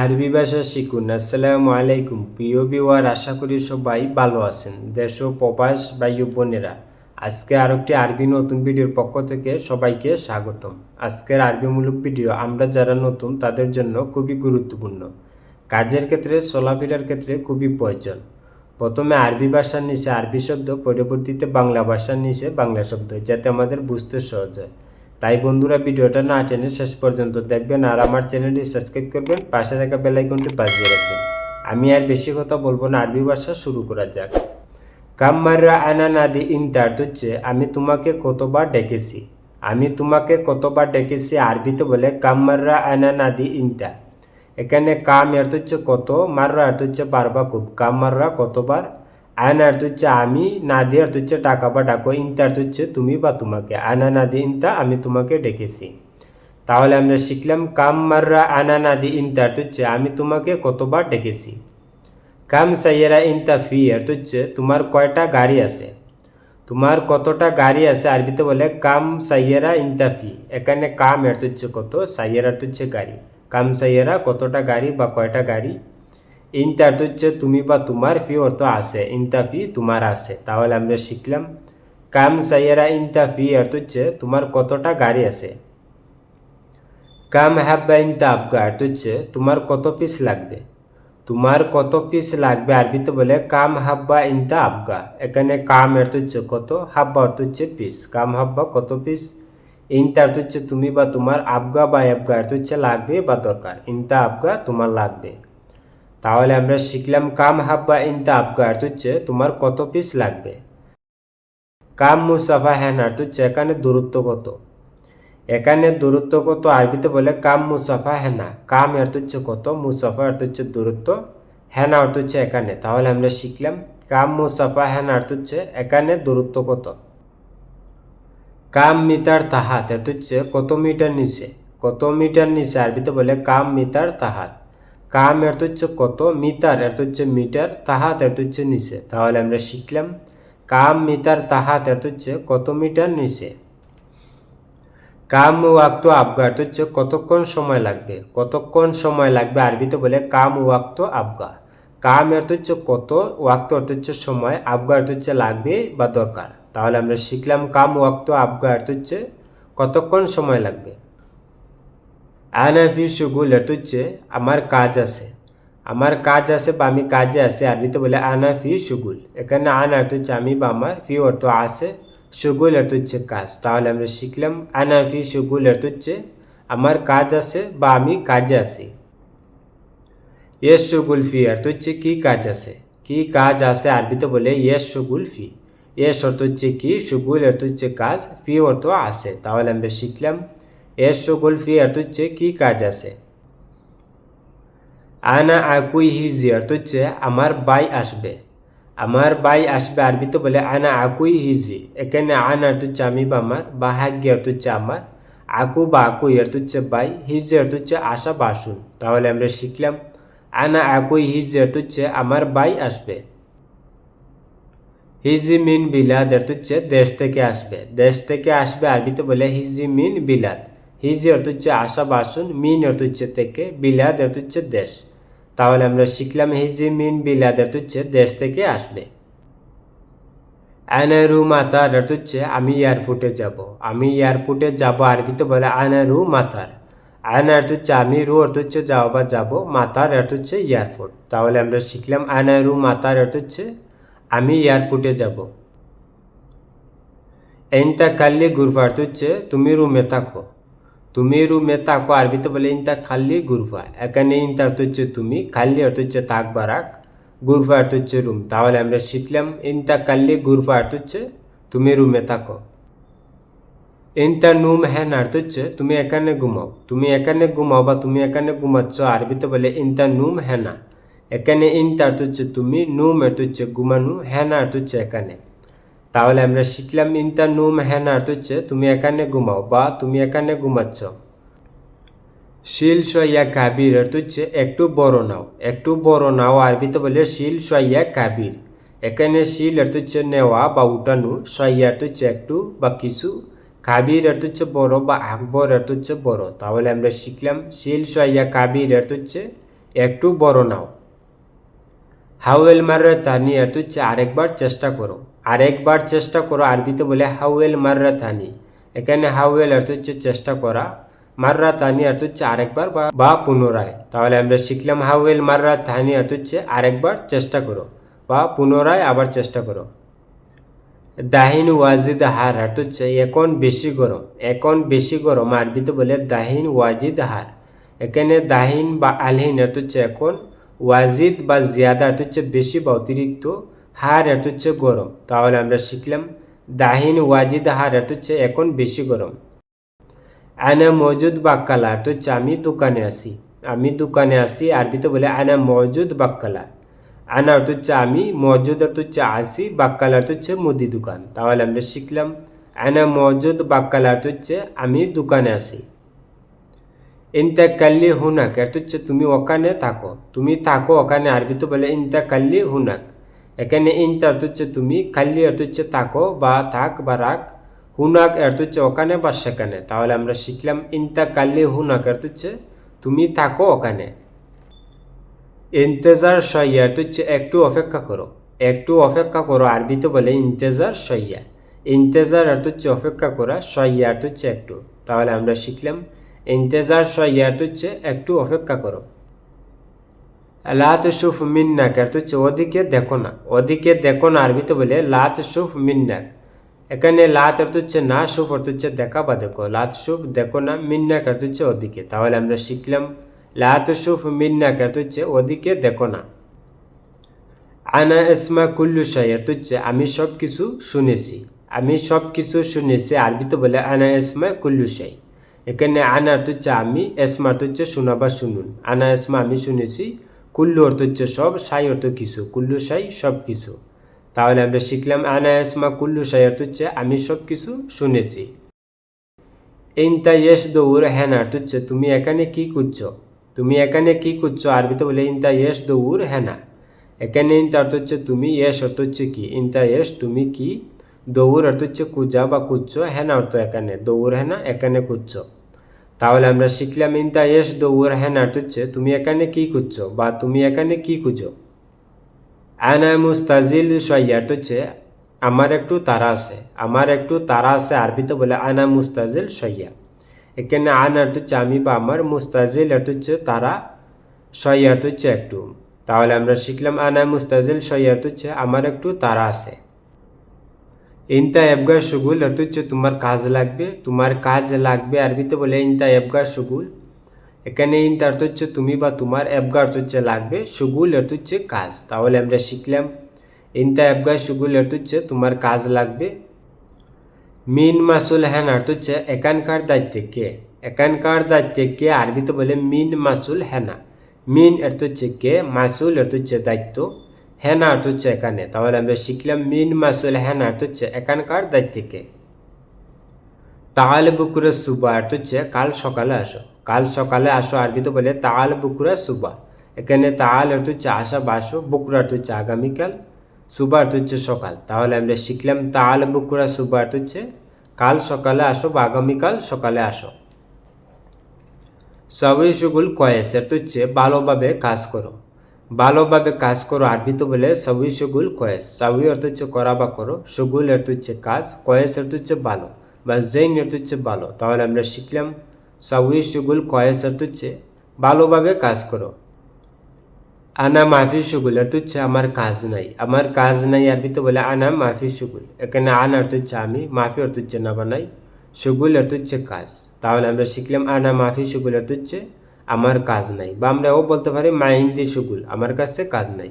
আরবি ভাষা শিখুন। আসসালামু আলাইকুম। প্রিয় বিওয়ার আশা করি সবাই ভালো আছেন। দেশ ও প্রবাস ও বোনেরা, আজকে আর একটি আরবি নতুন ভিডিওর পক্ষ থেকে সবাইকে স্বাগতম। আজকের আরবিমূলক ভিডিও আমরা যারা নতুন, তাদের জন্য খুবই গুরুত্বপূর্ণ। কাজের ক্ষেত্রে, চলাফেরার ক্ষেত্রে খুবই প্রয়োজন। প্রথমে আরবি ভাষার নিচে আরবি শব্দ, পরবর্তীতে বাংলা ভাষার নিচে বাংলা শব্দ, যাতে আমাদের বুঝতে সহজ হয়। তাই বন্ধুরা ভিডিওটা না টেনে শেষ পর্যন্ত দেখবেন আর আমার চ্যানেলটি সাবস্ক্রাইব করবেন, পাশে থাকা বেলাইকনটি বাজিয়ে রাখবেন। আমি আর বেশি কথা বলব না, আরবি ভাষা শুরু করা যাক। কাম্মাররা আনা নাদি ইন্টার হচ্ছে, আমি তোমাকে কতবার ডেকেছি? আমি তোমাকে কতবার ডেকেছি আরবিতে বলে কাম্মাররা আনা নাদি ইন্টা এখানে কাম অর্থ হচ্ছে কত, মাররা অর্থ হচ্ছে বারবা খুব। কাম মাররা কতবার আয়না অর্থ হচ্ছে আমি নাদি অর্থ হচ্ছে ডাকা বা ডাকো ইন্তা অর্থ হচ্ছে তুমি বা তোমাকে। আনা নাদি ইন্তা, আমি তোমাকে ডেকেছি। তাহলে আমরা শিখলাম, কাম মাররা আনা নাদি ইন্তা অর্থ হচ্ছে আমি তোমাকে কতবার ডেকেছি? কাম সাইয়েরা ইন্তা ফি অর্থ হচ্ছে তোমার কয়টা গাড়ি আছে? তোমার কতটা গাড়ি আছে? আরবিতে বলে কাম সাইয়েরা ইন্তা ফি। এখানে কাম অর্থ হচ্ছে কত? সাইয়েরা হচ্ছে গাড়ি। কাম সাইয়েরা কতটা গাড়ি বা কয়টা গাড়ি? ইনতা অর্থ হচ্ছে তুমি বা তোমার ফি অর্থ আছে ইনতা ফি তোমার আছে। তাহলে আমরা শিখলাম, কাম সাইয়েরা ইনতা ফি অর্থ হচ্ছে তোমার কতটা গাড়ি আছে। কাম হাব্বা ইনতা আবগা অর্থ হচ্ছে তোমার কত পিস লাগবে। তোমার কত পিস লাগবে আরবিতে বলে কাম হাব্বা ইনতা আবগা এখানে কাম অর্থ হচ্ছে কত হাব্বা অর্থ হচ্ছে পিস কাম হাব্বা কত পিস ইনতা অর্থ হচ্ছে তুমি বা তোমার আবগা বা আবগা অর্থ হচ্ছে লাগবে বা দরকার। ইনতা আবগা তোমার লাগবে। তাহলে আমরা শিখলাম কাম হাব্বা ইনতা আবগা অর্থ হচ্ছে তোমার কত পিস লাগবে? কাম মুসাফা হ্যান অর্থ হচ্ছে এখানে দূরত্ব কত? এখানে দূরত্ব কত? আরবিতে বলে কাম মুসাফা হেনা। কাম অর্থ হচ্ছে কত? মুসাফা অর্থ হচ্ছে দূরত্ব। হেনা অর্থ হচ্ছে এখানে। তাহলে আমরা শিখলাম কাম মুসাফা হেনা অর্থ হচ্ছে এখানে দূরত্ব কত? কাম মিটার তাহাত অর্থ হচ্ছে কত মিটার নিচে? কত মিটার নিচে? আরবিতে বলে কাম মিটার তাহাত। কাম অর্থ হচ্ছে কত মিটার অর্থ হচ্ছে মিটার, তাহাত অর্থ হচ্ছে নিচে। তাহলে আমরা শিখলাম, কাম মিটার তাহাত অর্থ হচ্ছে কত মিটার নিচে? কাম ওয়াক্ত আবগা অর্থ হচ্ছে কতক্ষণ সময় লাগবে? কতক্ষণ সময় লাগবে আরবিতে বলে কাম ওয়াক্ত আবগা কাম অর্থ হচ্ছে কত, ওয়াক্ত অর্থ হচ্ছে সময় আবগা অর্থ হচ্ছে লাগবে বা দরকার? তাহলে আমরা শিখলাম কাম ওয়াক্ত আবগা অর্থ হচ্ছে কতক্ষণ সময় লাগবে? আনাফি সুগুল অর্থ হচ্ছে আমার কাজ আছে। আমার কাজ আছে বা আমি কাজে আছি আরবিতে বলে আনাফি সুগুল এখানে আন অর্থ হচ্ছে আমি বা আমার, ফি অর্থ আছে সুগুল অর্থ হচ্ছে কাজ। তাহলে আমরা শিখলাম আনাফি সুগুল অর্থ হচ্ছে আমার কাজ আছে বা আমি কাজে আছি। ইয়েস সুগুল ফি অর্থ হচ্ছে কি কাজ আছে? কি কাজ আছে আরবিতে বলে ইয়েস সুগুল ফি। ইয়েস অর্থ হচ্ছে কি সুগুল অর্থ হচ্ছে কাজ, ফি অর্থ আছে। তাহলে আমরা শিখলাম এর সুগুল ফি অর্থ হচ্ছে কি কাজ আছে? আনা আকুই হিজি অর্থ হচ্ছে আমার বাই আসবে। আমার বাই আসবে আরবিতে বলে আনা আকুই হিজি এখানে আন অর্থ হচ্ছে আমি বা আমার, বা হাগ্য অর্থ হচ্ছে আমার, আকু বা আকুই অর্থ হচ্ছে বাই হিজি অর্থ হচ্ছে আসা বা আসুন। তাহলে আমরা শিখলাম, আনা আকুই হিজি অর্থ হচ্ছে আমার বাই আসবে। হিজি মিন বিলাদ অর্থ হচ্ছে দেশ থেকে আসবে। দেশ থেকে আসবে আরবিতে বলে হিজি মিন বিলাদ। হিজি অর্থ হচ্ছে আসা বা আসুন মিন অর্থ হচ্ছে থেকে বিলাদ অর্থ হচ্ছে দেশ। তাহলে আমরা শিখলাম হিজি, মিন বিলাদ অর্থ হচ্ছে দেশ থেকে আসবে। আনারু মাতার অর্থ হচ্ছে আমি এয়ারপোর্টে যাব। আমি এয়ারপোর্টে যাব আরবিতে বলে আনারু মাতার আয়না অর্থ হচ্ছে আমি রু অর্থ হচ্ছে যাও বা যাব মাতার অর্থ হচ্ছে এয়ারপোর্ট। তাহলে আমরা শিখলাম আনারু মাতার অর্থ হচ্ছে আমি এয়ারপোর্টে যাব। এনতা কাল্লি গুরফা অর্থ হচ্ছে তুমি রুমে থাকো। তুমি রুমে থাকো আরবিতে বলে ইনতা খাল্লি গুরফা এখানে ইনতা অর্থ হচ্ছে তুমি খাল্লি অর্থ হচ্ছে তাক বারাক গুরফা অর্থ হচ্ছে রুম তাহলে আমরা শিখলাম ইনতা কাল্লি গুরফা অর্থ হচ্ছে তুমি রুমে থাকো ইনতা নুম হ্যান অর্থ হচ্ছে তুমি এখানে ঘুমাও তুমি এখানে ঘুমাও বা তুমি এখানে ঘুমাচ্ছ আরবিতে বলে ইনতা নুম হ্যানা এখানে ইনতা অর্থ হচ্ছে তুমি নুম অর্থ হচ্ছে ঘুমানো হ্যানা অর্থ হচ্ছে এখানে তাহলে আমরা শিখলাম ইনতা নুম হ্যানা অর্থ হচ্ছে তুমি এখানে ঘুমাও বা তুমি এখানে ঘুমাচ্ছ। শিল সয়া কাবির অর্থ হচ্ছে একটু বড় নাও। একটু বড় নাও আরবিতে বলে শিল সয়া কাবির। এখানে শিল অর্থ হচ্ছে নেওয়া বা উঠানো সয়া অর্থ হচ্ছে একটু বা কিছু। কাবির অর্থ হচ্ছে বড় বা আকবর অর্থ হচ্ছে বড়। তাহলে আমরা শিখলাম শিল সয়া কাবির অর্থ হচ্ছে একটু বড় নাও। হাওয়েল মাররা তানি এত হচ্ছে আরেকবার চেষ্টা করো। আরেকবার চেষ্টা করো আরবিতে বলে হাওয়েল মাররা তানি এখানে হাওয়েল অর্থ হচ্ছে চেষ্টা করা। মাররা তানি অর্থ হচ্ছে আরেকবার বা পুনরায়। তাহলে আমরা শিখলাম হাওয়েল মাররা তানি অর্থ হচ্ছে আরেকবার চেষ্টা করো। বা পুনরায় আবার চেষ্টা করো। দাহিন ওয়াজিদ হার অর্থ হচ্ছে এখন বেশি গরম। এখন বেশি গরম আরবিতে বলে দাহিন ওয়াজিদ হার। এখানে দাহিন বা আলহিন অর্থ হচ্ছে এখন ওয়াজিদ বা জিয়াদা অর্থ হচ্ছে বেশি বা অতিরিক্ত, হার অর্থ হচ্ছে গরম। তাহলে আমরা শিখলাম, দাহিন ওয়াজিদ, হার অর্থ হচ্ছে এখন বেশি গরম। আনা মজুদ বাক্কালা অর্থ হচ্ছে আমি দোকানে আসি আমি দোকানে আসি আরবিতে বলে আনা মজুদ বাক্কালা আনা অর্থ হচ্ছে আমি, মজুদ অর্থ হচ্ছে আসি বাক্কালা অর্থ হচ্ছে মুদি দোকান। তাহলে আমরা শিখলাম, আনা মজুদ বাক্কালা অর্থ হচ্ছে আমি দোকানে আসি ইনতা কাল্লি হুনাক অর্থ হচ্ছে তুমি ওখানে থাকো তুমি থাকো ওখানে আরবি তো বলে ইনতা কাল্লি হুনাক এখানে ইনতা অর্থ হচ্ছে তুমি কাল্লি অর্থ হচ্ছে থাকো বা থাক বা রাখ হুনাক অর্থ হচ্ছে ওখানে বা সেখানে তাহলে আমরা শিখলাম ইনতা কাল্লি হুনাক অর্থ হচ্ছে তুমি থাকো ওখানে ইন্তেজার সইয়া অর্থ হচ্ছে একটু অপেক্ষা করো একটু অপেক্ষা করো আরবি তো বলে ইন্তেজার সইয়া ইন্তেজার অর্থ হচ্ছে অপেক্ষা করা সইয়া অর্থ হচ্ছে একটু তাহলে আমরা শিখলাম ইন্তেজার সইয়া অর্থ হচ্ছে একটু অপেক্ষা করো লাত সুফ মিন্নাক অর্থ হচ্ছে ওদিকে দেখো না ওদিকে দেখো না আরবিতে বলে লাত সুফ মিন্নাক এখানে লাত অর্থ হচ্ছে না সুফ অর্থ হচ্ছে দেখা বা দেখো লাত সুফ দেখো না মিন্নাক অর্থ হচ্ছে ওদিকে তাহলে আমরা শিখলাম লাত সুফ মিন্নাক অর্থ হচ্ছে ওদিকে দেখো না আনা ইসমা কুল্লু শাই অর্থ হচ্ছে আমি সব কিছু শুনেছি আমি সব কিছু শুনেছি আরবিতে বলে আনা ইসমা কুল্লু শাই এখানে আনা অর্থ হচ্ছে আমি, এসমা অর্থ হচ্ছে শোনা বা শুনুন আনা, এসমা আমি শুনেছি, কুল্লু অর্থ হচ্ছে সব, সাই অর্থ কিছু, কুল্লু, সাই সব কিছু। তাহলে আমরা শিখলাম আনা, এসমা, কুল্লু, সাই অর্থ হচ্ছে আমি সব কিছু শুনেছি। ইনতা ইয়েস দৌড় অর্থ হচ্ছে তুমি এখানে কি করছ? তুমি এখানে কি করছ? আরবিতে বলে ইনতা ইয়েস দৌড় হ্যানা এখানে ইনতা অর্থ হচ্ছে তুমি ইয়েস অর্থ হচ্ছে কি? ইনতা ইয়েস তুমি কি দৌড় অর্থ হচ্ছে কুজা বা কুচ্ছ হ্যানা অর্থ এখানে দৌড় হেনা এখানে কুচ্ছ। তাহলে আমরা শিখলাম ইনতা ইয়েস দৌড় হ্যানা অর্থ হচ্ছে তুমি এখানে কি করছ বা তুমি এখানে কি কুজো? আনা মুস্তাজিল সইয়া অর্থ হচ্ছে আমার একটু তারা আছে। আমার একটু তারা আছে আরবিতে বলে আনা মুস্তাজিল সইয়া এখানে আনা অর্থ হচ্ছে আমি বা আমার, মুস্তাজিল অর্থ হচ্ছে তারা সইয়া অর্থ হচ্ছে একটু। তাহলে আমরা শিখলাম আনা মুস্তাজিল সইয়া অর্থ হচ্ছে আমার একটু তারা আছে। ইনতা এবগা সুগুল অর্থ হচ্ছে তোমার কাজ লাগবে তোমার কাজ লাগবে আরবিতে বলে ইনতা এবগা সুগুল এখানে ইনতা অর্থ হচ্ছে তুমি বা তোমার এবগা অর্থ হচ্ছে লাগবে সুগুল অর্থ হচ্ছে কাজ তাহলে আমরা শিখলাম ইনতা এবগা সুগুল অর্থ হচ্ছে তোমার কাজ লাগবে মিন মাসুল হ্যান অর্থ হচ্ছে এখানকার দায়িত্বে কে এখানকার দায়িত্বে কে আরবিতে বলে মিন মাসুল হ্যানা মিন অর্থ হচ্ছে কে মাসুল অর্থ হচ্ছে দায়িত্ব হ্যানা অর্থ হচ্ছে এখানে। তাহলে আমরা শিখলাম মিন মাসুল হ্যানা অর্থ হচ্ছে এখানকার দায়িত্বে কে তাল বুকুরে সুবা হচ্ছে কাল সকালে আসো। কাল সকালে আসো আরবিতে বলে তাল বুকুরা সুবা। এখানে তাল অর্থ হচ্ছে আসা বাসো বুকুরা অর্থ হচ্ছে আগামীকাল, সুবা হচ্ছে সকাল। তাহলে আমরা শিখলাম তাল বুকুরা সুবা হচ্ছে কাল সকালে আসো বা আগামীকাল সকালে আসো। সবই সুগুল কয়েস অর্থ হচ্ছে ভালোভাবে কাজ করো। ভালোভাবে কাজ করো আরবিতে বলে সবই সুগুল কয়েস সবই অর্থ হচ্ছে করা বা করো সুগুল অর্থ হচ্ছে কাজ কয়েস অর্থ হচ্ছে ভালো বা জৈন অর্থ হচ্ছে ভালো তাহলে আমরা শিখলাম সবই সুগুল কয়েস অর্থ হচ্ছে ভালোভাবে কাজ করো আনা মাফি সুগুল অর্থ হচ্ছে আমার কাজ নাই আমার কাজ নাই আরবিতে বলে আনা মাফি সুগুল এখানে আনা অর্থ হচ্ছে আমি মাফি অর্থ হচ্ছে না বানাই সুগুল অর্থ হচ্ছে কাজ তাহলে আমরা শিখলাম আনা মাফি সুগুল অর্থ হচ্ছে আমার কাজ নাই। বা আমরাও বলতে পারি, মাইন্দি সুগুল আমার কাছে কাজ নাই।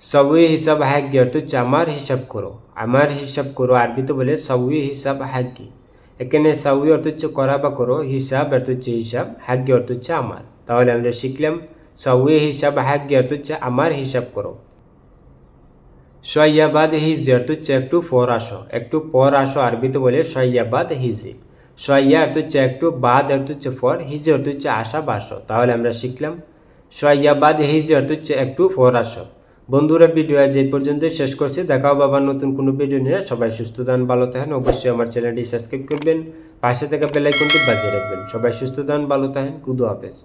সবই হিসাব হাগ্য অর্থ আমার হিসাব করো। আমার হিসাব করো, আরবিতে বলে সবই হিসাব হাগ্য এখানে সবই অর্থ হচ্ছে করা বা করো, হিসাব অর্থ হচ্ছে হিসাব হাগ্য অর্থ হচ্ছে আমার। তাহলে আমরা শিখলাম, সবই হিসাব হাগ্য অর্থ হচ্ছে আমার হিসাব করো। সয়াবাদ হিজি অর্থ হচ্ছে একটু পর আসো। একটু পর আসো, আরবিতে বলে সয়াবাদ হিজি। সয়া অর্থ হচ্ছে একটু বাদ অর্থ হচ্ছে ফর হিজ অর্থ হচ্ছে আশা বাস তাহলে আমরা শিখলাম সয়া বাদ হিজ অর্থ হচ্ছে একটু ফর আস। বন্ধুরা, ভিডিও আজ এই পর্যন্ত শেষ করছি। দেখাও বাবার নতুন কোনো ভিডিও নিয়ে। সবাই সুস্থ থান ভালো থাকেন। অবশ্যই আমার চ্যানেলটি সাবস্ক্রাইব করবেন। পাশে থাকা বেলাইকনটি বাজিয়ে রাখবেন। সবাই সুস্থ থান ভালো থাকেন। কুদু হাফেজ।